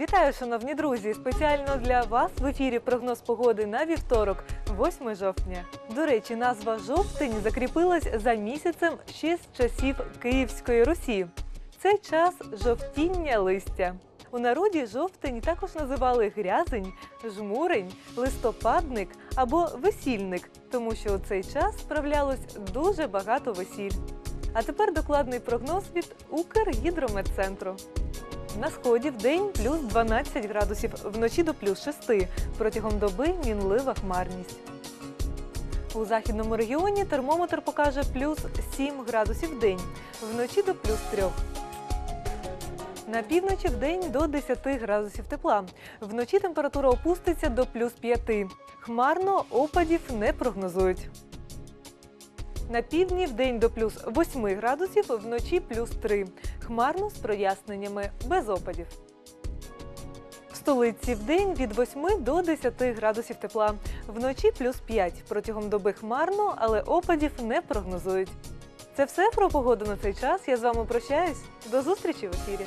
Вітаю, шановні друзі! Спеціально для вас в ефірі прогноз погоди на вівторок, 8 жовтня. До речі, назва жовтень закріпилась за місяцем ще з часів Київської Русі. Це час жовтіння листя. У народі жовтень також називали грязень, жмурень, листопадник або весільник, тому що у цей час справлялось дуже багато весіль. А тепер докладний прогноз від Укргідрометцентру. На сході в день плюс 12 градусів, вночі до плюс 6. Протягом доби мінлива хмарність. У західному регіоні термометр покаже плюс 7 градусів в день, вночі до плюс 3. На півночі в день до 10 градусів тепла. Вночі температура опуститься до плюс 5. Хмарно опадів не прогнозують. На півдні в день до плюс 8 градусів, вночі плюс 3. Хмарно з проясненнями, без опадів. В столиці в день від 8 до 10 градусів тепла. Вночі плюс 5. Протягом доби хмарно, але опадів не прогнозують. Це все про погоду на цей час. Я з вами прощаюсь. До зустрічі в ефірі.